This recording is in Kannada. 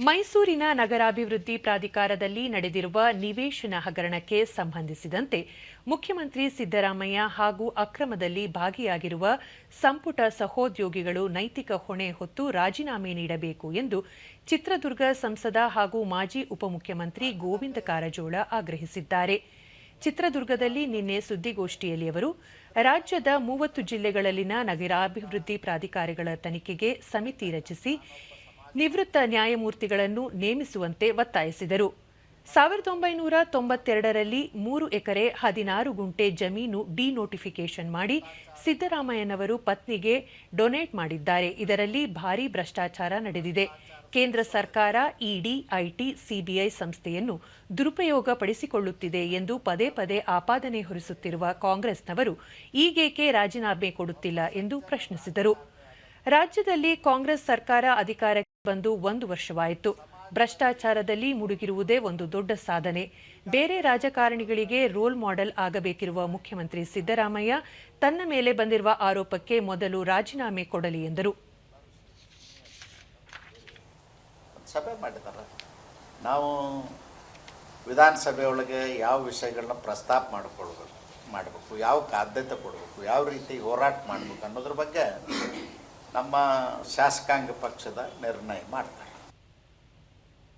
ಮೈಸೂರಿನ ನಗರಾಭಿವೃದ್ಧಿ ಪ್ರಾಧಿಕಾರದಲ್ಲಿ ನಡೆದಿರುವ ನಿವೇಶನ ಹಗರಣಕ್ಕೆ ಸಂಬಂಧಿಸಿದಂತೆ ಮುಖ್ಯಮಂತ್ರಿ ಸಿದ್ದರಾಮಯ್ಯ ಹಾಗೂ ಅಕ್ರಮದಲ್ಲಿ ಭಾಗಿಯಾಗಿರುವ ಸಂಪುಟ ಸಹೋದ್ಯೋಗಿಗಳು ನೈತಿಕ ಹೊಣೆ ಹೊತ್ತು ರಾಜೀನಾಮೆ ನೀಡಬೇಕು ಎಂದು ಚಿತ್ರದುರ್ಗ ಸಂಸದ ಹಾಗೂ ಮಾಜಿ ಉಪಮುಖ್ಯಮಂತ್ರಿ ಗೋವಿಂದ ಕಾರಜೋಳ ಆಗ್ರಹಿಸಿದ್ದಾರೆ. ಚಿತ್ರದುರ್ಗದಲ್ಲಿ ನಿನ್ನೆ ಸುದ್ದಿಗೋಷ್ಠಿಯಲ್ಲಿ ಅವರು, ರಾಜ್ಯದ ಮೂವತ್ತು ಜಿಲ್ಲೆಗಳಲ್ಲಿನ ನಗರಾಭಿವೃದ್ಧಿ ಪ್ರಾಧಿಕಾರಗಳ ತನಿಖೆಗೆ ಸಮಿತಿ ರಚಿಸಿ ನಿವೃತ್ತ ನ್ಯಾಯಮೂರ್ತಿಗಳನ್ನು ನೇಮಿಸುವಂತೆ ಒತ್ತಾಯಿಸಿದರು. ಸಾವಿರದ ಒಂಬೈನೂರ ತೊಂಬತ್ತೆರಡರಲ್ಲಿ ಮೂರು ಎಕರೆ ಹದಿನಾರು ಗುಂಟೆ ಜಮೀನು ಡಿನೋಟಿಫಿಕೇಷನ್ ಮಾಡಿ ಸಿದ್ದರಾಮಯ್ಯನವರು ಪತ್ನಿಗೆ ಡೊನೇಟ್ ಮಾಡಿದ್ದಾರೆ. ಇದರಲ್ಲಿ ಭಾರೀ ಭ್ರಷ್ಟಾಚಾರ ನಡೆದಿದೆ. ಕೇಂದ್ರ ಸರ್ಕಾರ, ಇಡಿ, ಐಟಿ, ಸಿಬಿಐ ಸಂಸ್ಥೆಯನ್ನು ದುರುಪಯೋಗಪಡಿಸಿಕೊಳ್ಳುತ್ತಿದೆ ಎಂದು ಪದೇ ಪದೇ ಆಪಾದನೆ ಹೊರಿಸುತ್ತಿರುವ ಕಾಂಗ್ರೆಸ್ನವರು ಈಗೇಕೆ ರಾಜೀನಾಮೆ ಕೊಡುತ್ತಿಲ್ಲ ಎಂದು ಪ್ರಶ್ನಿಸಿದರು. ರಾಜ್ಯದಲ್ಲಿ ಕಾಂಗ್ರೆಸ್ ಸರ್ಕಾರ ಅಧಿಕಾರಕ್ಕೆ ಬಂದು ಒಂದು ವರ್ಷವಾಯಿತು. ಭ್ರಷ್ಟಾಚಾರದಲ್ಲಿ ಮುಡುಗಿರುವುದೇ ಒಂದು ದೊಡ್ಡ ಸಾಧನೆ. ಬೇರೆ ರಾಜಕಾರಣಿಗಳಿಗೆ ರೋಲ್ ಮಾಡೆಲ್ ಆಗಬೇಕಿರುವ ಮುಖ್ಯಮಂತ್ರಿ ಸಿದ್ದರಾಮಯ್ಯ ತನ್ನ ಮೇಲೆ ಬಂದಿರುವ ಆರೋಪಕ್ಕೆ ಮೊದಲು ರಾಜೀನಾಮೆ ಕೊಡಲಿ ಎಂದರು. ಸಭೆ ಮಾಡಿದಾರ ನಾವು ವಿಧಾನಸಭೆ ಒಳಗೆ ಯಾವ ವಿಷಯಗಳನ್ನ ಪ್ರಸ್ತಾಪ ಮಾಡಿಕೊಳ್ಬೇಕು, ಮಾಡಬೇಕು, ಯಾವ ಆದ್ಯತೆ ಕೊಡಬೇಕು, ಯಾವ ರೀತಿ ಹೋರಾಟ ಮಾಡಬೇಕು ಅನ್ನೋದ್ರ ಬಗ್ಗೆ ನಮ್ಮ ಶಾಸಕಾಂಗ ಪಕ್ಷದ ನಿರ್ಣಯ ಮಾಡ್ತಾರೆ.